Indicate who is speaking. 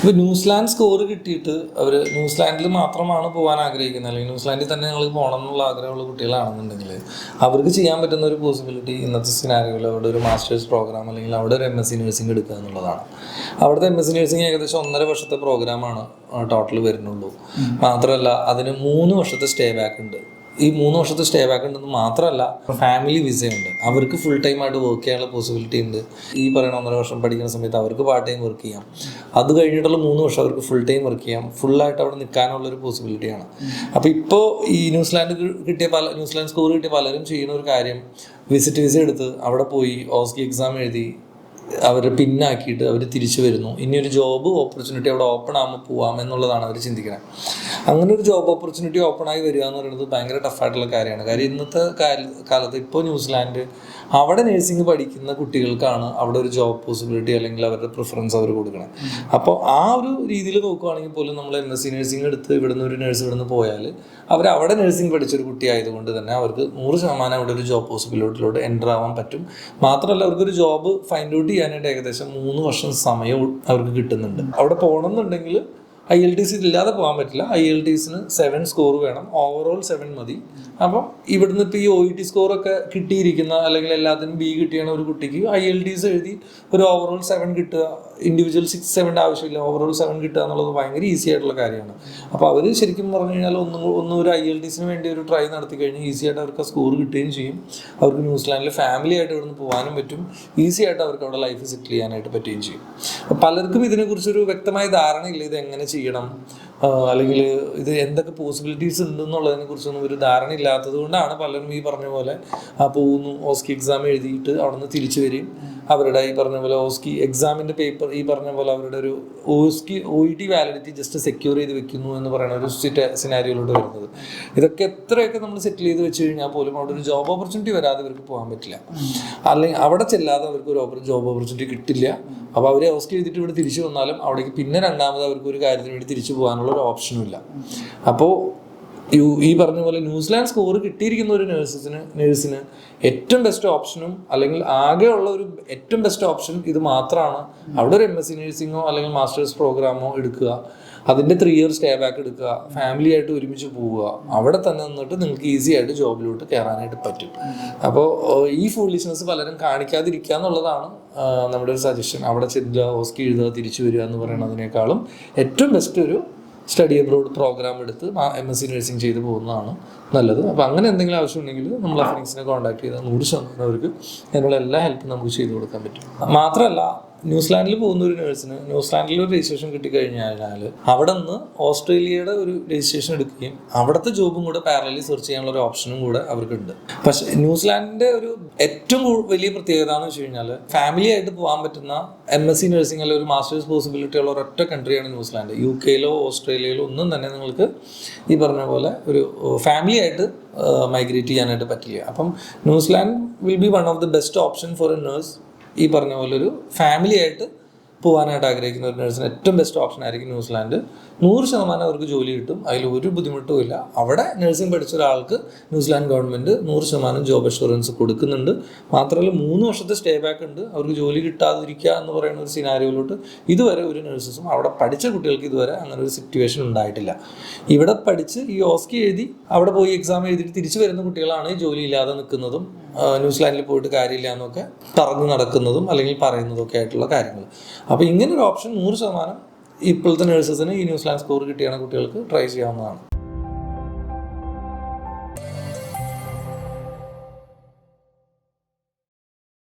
Speaker 1: ഇപ്പോൾ New Zealand score കിട്ടിയിട്ട് അവർ ന്യൂസിലാൻഡിൽ മാത്രമാണ് പോകാൻ ആഗ്രഹിക്കുന്നത്. അല്ലെങ്കിൽ ന്യൂസിലാൻഡിൽ തന്നെ ഞങ്ങൾ പോകണം എന്നുള്ള ആഗ്രഹമുള്ള കുട്ടികളാണെന്നുണ്ടെങ്കിൽ അവർക്ക് ചെയ്യാൻ പറ്റുന്ന ഒരു പോസിബിലിറ്റി ഇന്നത്തെ സിനാരിയോയിൽ അവിടെ ഒരു മാസ്റ്റേഴ്സ് പ്രോഗ്രാം അല്ലെങ്കിൽ അവിടെ ഒരു എം എസ് സി നഴ്സിംഗ് എടുക്കുക എന്നുള്ളതാണ്. അവിടുത്തെ എം എസ് സി നഴ്സിംഗ് ഏകദേശം ഒന്നര വർഷത്തെ പ്രോഗ്രാമാണ് ടോട്ടൽ വരുന്നുള്ളൂ. മാത്രമല്ല അതിന് മൂന്ന് വർഷത്തെ സ്റ്റേ ബാക്ക് ഉണ്ട്. ഈ മൂന്ന് വർഷത്തെ സ്റ്റേ ബാക്ക് ഉണ്ടെന്ന് മാത്രമല്ല ഫാമിലി വിസ ഉണ്ട്. അവർക്ക് ഫുൾ ടൈം ആയിട്ട് വർക്ക് ചെയ്യാനുള്ള പോസിബിലിറ്റി ഉണ്ട്. ഈ പറയുന്ന ഒന്നര വർഷം പഠിക്കുന്ന സമയത്ത് അവർക്ക് പാർട്ട് ടൈം വർക്ക് ചെയ്യാം. അത് കഴിഞ്ഞിട്ടുള്ള മൂന്ന് വർഷം അവർക്ക് ഫുൾ ടൈം വർക്ക് ചെയ്യാം. ഫുൾ ആയിട്ട് അവിടെ നിൽക്കാനുള്ള ഒരു പോസിബിലിറ്റിയാണ് അപ്പോൾ ഇപ്പോൾ ഈ ന്യൂസിലാൻഡ് കിട്ടിയ പല ന്യൂസിലാൻഡ് സ്കോർ കിട്ടിയ പലരും ചെയ്യുന്ന ഒരു കാര്യം വിസിറ്റ് വിസ എടുത്ത് അവിടെ പോയി ഓസ്കി എക്സാം എഴുതി അവർ പിന്നാക്കിയിട്ട് അവർ തിരിച്ചു വരുന്നു. ഇനി ഒരു ജോബ് ഓപ്പർച്യൂണിറ്റി അവിടെ ഓപ്പൺ ആകുമ്പോൾ പോവാം എന്നുള്ളതാണ് അവർ ചിന്തിക്കുന്നത് അങ്ങനെ ഒരു ജോബ് ഓപ്പർച്യൂണിറ്റി ഓപ്പൺ ആയി വരിക എന്ന് പറയുന്നത് ഭയങ്കര ടഫായിട്ടുള്ള കാര്യമാണ്. കാര്യം ഇന്നത്തെ കാലത്ത് ഇപ്പോൾ ന്യൂസിലാൻഡ് അവിടെ നഴ്സിംഗ് പഠിക്കുന്ന കുട്ടികൾക്കാണ് അവിടെ ഒരു ജോബ് പോസിബിലിറ്റി അല്ലെങ്കിൽ അവരുടെ പ്രിഫറൻസ് അവർ കൊടുക്കണം. അപ്പോൾ ആ ഒരു രീതിയിൽ നോക്കുകയാണെങ്കിൽ പോലും നമ്മൾ എം എസ് സി നഴ്സിംഗ് എടുത്ത് ഇവിടുന്ന് ഒരു നഴ്സ് ഇവിടുന്ന് പോയാൽ അവർ അവിടെ നഴ്സിംഗ് പഠിച്ചൊരു കുട്ടിയായതുകൊണ്ട് തന്നെ അവർക്ക് നൂറ് ശതമാനം അവിടെ ഒരു ജോബ് പോസിബിലിറ്റിയിലോട്ട് എന്റർ ആവാൻ പറ്റും. മാത്രമല്ല അവർക്കൊരു ജോബ് ഫൈൻഡ് ഔട്ട് ചെയ്യാനായിട്ട് ഏകദേശം മൂന്ന് വർഷം സമയം അവർക്ക് കിട്ടുന്നുണ്ട്. അവിടെ പോകണമെന്നുണ്ടെങ്കിൽ ഐ എൽ ടി സി ഇല്ലാതെ പോകാൻ പറ്റില്ല. ഐ എൽ ടി സിന് സെവൻ സ്കോർ വേണം. ഓവറോൾ സെവൻ മതി. അപ്പം ഇവിടുന്ന് ഇപ്പോൾ ഈ ഒ ഇ ടി സ്കോറൊക്കെ കിട്ടിയിരിക്കുന്ന അല്ലെങ്കിൽ എല്ലാത്തിനും ബി കിട്ടിയാണ് ഒരു കുട്ടിക്ക് ഐ എൽ ടി സി എഴുതി ഒരു ഓവറോൾ സെവൻ കിട്ടുക ഇൻഡിവിജ്വൽ സിക്സ് സെവന്റെ ആവശ്യമില്ല. ഓവറോൾ സെവൻ കിട്ടുക എന്നുള്ളത് ഭയങ്കര ഈസി ആയിട്ടുള്ള കാര്യമാണ്. അപ്പോൾ അവർ ശരിക്കും പറഞ്ഞു കഴിഞ്ഞാൽ ഒന്നും ഒന്നും ഒരു ഐ എൽ ടി സിന് വേണ്ടി ഒരു ട്രൈ നടത്തി കഴിഞ്ഞാൽ ഈസി ആയിട്ട് അവർക്ക് സ്കോർ കിട്ടുകയും ചെയ്യും. അവർക്ക് ന്യൂസിലാൻഡിൽ ഫാമിലി ആയിട്ട് ഇവിടുന്ന് പോകാനും പറ്റും. ഈസി ആയിട്ട് അവർക്ക് അവിടെ ലൈഫ് സെറ്റിൽ ചെയ്യാനായിട്ട് പറ്റുകയും ചെയ്യും. പലർക്കും ഇതിനെക്കുറിച്ചൊരു വ്യക്തമായ ധാരണയില്ല. ഇത് എങ്ങനെ ചെയ്യണം. അല്ലെങ്കിൽ ഇത് എന്തൊക്കെ പോസിബിലിറ്റീസ് ഉണ്ടെന്നുള്ളതിനെ കുറിച്ചൊന്നും ഒരു ധാരണ ഇല്ലാത്തത് കൊണ്ടാണ് പലരും ഈ പറഞ്ഞ പോലെ പോകുന്നു ഓസ്കി എക്സാം എഴുതിയിട്ട് അവിടെ നിന്ന് തിരിച്ചു വരും അവരുടെ ഈ പറഞ്ഞ പോലെ ഓസ്കി എക്സാമിന്റെ പേപ്പർ ഈ പറഞ്ഞ പോലെ അവരുടെ ഒരു ഓസ്കി O E T validity just secure ചെയ്ത് വെക്കുന്നു എന്ന് പറയുന്ന ഒരു സിനാരിയോയിലോട്ട് വരുന്നത്. ഇതൊക്കെ എത്രയൊക്കെ നമ്മൾ സെറ്റിൽ ചെയ്ത് വെച്ച് കഴിഞ്ഞാൽ പോലും അവിടെ ഒരു ജോബ് ഓപ്പർച്യൂണിറ്റി വരാതെ ഇവർക്ക് പോകാൻ പറ്റില്ല. അല്ലെങ്കിൽ അവിടെ ചെല്ലാതെ അവർക്ക് ഒരു ജോബ് ഓപ്പർച്യൂണിറ്റി കിട്ടില്ല. അപ്പോൾ അവരെ ഓസ്കി എഴുതിയിട്ട് ഇവിടെ തിരിച്ചു വന്നാലും അവിടേക്ക് പിന്നെ രണ്ടാമത് അവർക്ക് ഒരു കാര്യത്തിന് വേണ്ടി തിരിച്ചു പോകാനുള്ള ഒരു ഓപ്ഷനും ഇല്ല. അപ്പോൾ യു ഈ പറഞ്ഞ പോലെ ന്യൂസിലാൻഡ് സ്കോർ കിട്ടിയിരിക്കുന്ന ഒരു നേഴ്സസിന് നേഴ്സിന് ഏറ്റവും ബെസ്റ്റ് ഓപ്ഷനും അല്ലെങ്കിൽ ആകെയുള്ള ഒരു ഏറ്റവും ബെസ്റ്റ് ഓപ്ഷൻ ഇത് മാത്രമാണ്. അവിടെ ഒരു എം എസ് സി നേഴ്സിങ്ങോ അല്ലെങ്കിൽ മാസ്റ്റേഴ്സ് പ്രോഗ്രാമോ എടുക്കുക. അതിന്റെ ത്രീ ഇയർ സ്റ്റേ ബാക്ക് എടുക്കുക. ഫാമിലി ആയിട്ട് ഒരുമിച്ച് പോവുക. അവിടെ തന്നെ നിന്നിട്ട് നിങ്ങൾക്ക് ഈസി ആയിട്ട് ജോബിലോട്ട് കയറാനായിട്ട് പറ്റും. അപ്പോൾ ഈ ഫുള്ളിഷ്നെസ് പലരും കാണിക്കാതിരിക്കുക എന്നുള്ളതാണ് നമ്മുടെ ഒരു സജഷൻ അവിടെ ചെല്ലുക ഓസ്കി എഴുതുക തിരിച്ചു വരിക എന്ന് പറയുന്നതിനേക്കാളും ഏറ്റവും ബെസ്റ്റ് ഒരു സ്റ്റഡി അബ്രോഡ് പ്രോഗ്രാം എടുത്ത് എം എസ് സി നഴ്സിംഗ് ചെയ്ത് പോകുന്നതാണ് നല്ലത്. അപ്പോൾ അങ്ങനെ എന്തെങ്കിലും ആവശ്യമുണ്ടെങ്കിൽ നമ്മൾ അഫിനിക്സിനെ കോൺടാക്ട് ചെയ്താൽ നൂറ് ശതമാനം അവർക്ക് അതിനുള്ള എല്ലാ ഹെൽപ്പും നമുക്ക് ചെയ്തു കൊടുക്കാൻ പറ്റും. മാത്രമല്ല ന്യൂസിലാൻഡിൽ പോകുന്ന ഒരു നേഴ്സിന് ന്യൂസിലാൻഡിൽ ഒരു രജിസ്ട്രേഷൻ കിട്ടിക്കഴിഞ്ഞാൽ അവിടെ നിന്ന് ഓസ്ട്രേലിയയുടെ ഒരു രജിസ്ട്രേഷൻ എടുക്കുകയും അവിടുത്തെ ജോബും കൂടെ പാരലി സെർച്ച് ചെയ്യാനുള്ള ഒരു ഓപ്ഷനും കൂടെ അവർക്കുണ്ട്. പക്ഷെ ന്യൂസിലാൻഡിന്റെ ഒരു ഏറ്റവും വലിയ പ്രത്യേകത എന്ന് വെച്ച് കഴിഞ്ഞാൽ ഫാമിലി ആയിട്ട് പോകാൻ പറ്റുന്ന എം എസ് സി നഴ്സിംഗ് അല്ലെങ്കിൽ ഒരു മാസ്റ്റേഴ്സ് പോസിബിലിറ്റി ഉള്ള ഒരൊറ്റ കൺട്രിയാണ് ന്യൂസിലാൻഡ്. യു കെയിലോ ഓസ്ട്രേലിയയിലോ ഒന്നും തന്നെ നിങ്ങൾക്ക് ഈ പറഞ്ഞ പോലെ ഒരു ഫാമിലി ആയിട്ട് മൈഗ്രേറ്റ് ചെയ്യാനായിട്ട് പറ്റില്ല. അപ്പം New Zealand will be one of the best option for a nurse ഈ പറഞ്ഞ പോലൊരു ഫാമിലി ആയിട്ട് പോകാനായിട്ട് ആഗ്രഹിക്കുന്ന ഒരു നഴ്സിന് ഏറ്റവും ബെസ്റ്റ് ഓപ്ഷൻ ആയിരിക്കും ന്യൂസിലാൻഡ്. നൂറ് ശതമാനം അവർക്ക് ജോലി കിട്ടും. അതിൽ ഒരു ബുദ്ധിമുട്ടും ഇല്ല. അവിടെ നഴ്സിംഗ് പഠിച്ച ഒരാൾക്ക് ന്യൂസിലാൻഡ് ഗവൺമെന്റ് നൂറ് ശതമാനം ജോബ് അഷുറൻസ് കൊടുക്കുന്നുണ്ട്. മാത്രമല്ല മൂന്ന് വർഷത്തെ സ്റ്റേ ബാക്ക് ഉണ്ട്. അവർക്ക് ജോലി കിട്ടാതിരിക്കുക എന്ന് പറയുന്ന ഒരു സിനാരിയോയിലോട്ട് ഇതുവരെ ഒരു നഴ്സസും അവിടെ പഠിച്ച കുട്ടികൾക്ക് ഇതുവരെ അങ്ങനെ ഒരു സിറ്റുവേഷൻ ഉണ്ടായിട്ടില്ല. ഇവിടെ പഠിച്ച് ഈ ഓസ്കി എഴുതി അവിടെ പോയി എക്സാം എഴുതിയിട്ട് തിരിച്ചു വരുന്ന കുട്ടികളാണ് ജോലി ഇല്ലാതെ നിൽക്കുന്നതും ന്യൂസിലാൻഡിൽ പോയിട്ട് കാര്യമില്ല എന്നൊക്കെ പറഞ്ഞു നടക്കുന്നതും അല്ലെങ്കിൽ പറയുന്നതും ഒക്കെ ആയിട്ടുള്ള കാര്യങ്ങൾ. അപ്പോൾ ഇങ്ങനൊരു ഓപ്ഷൻ നൂറ് ശതമാനം ഇപ്പോഴത്തെ നഴ്സസിന് ഈ ന്യൂസിലാൻഡ് സ്കോർ കിട്ടിയാണ് കുട്ടികൾക്ക് ട്രൈ ചെയ്യാവുന്നതാണ്.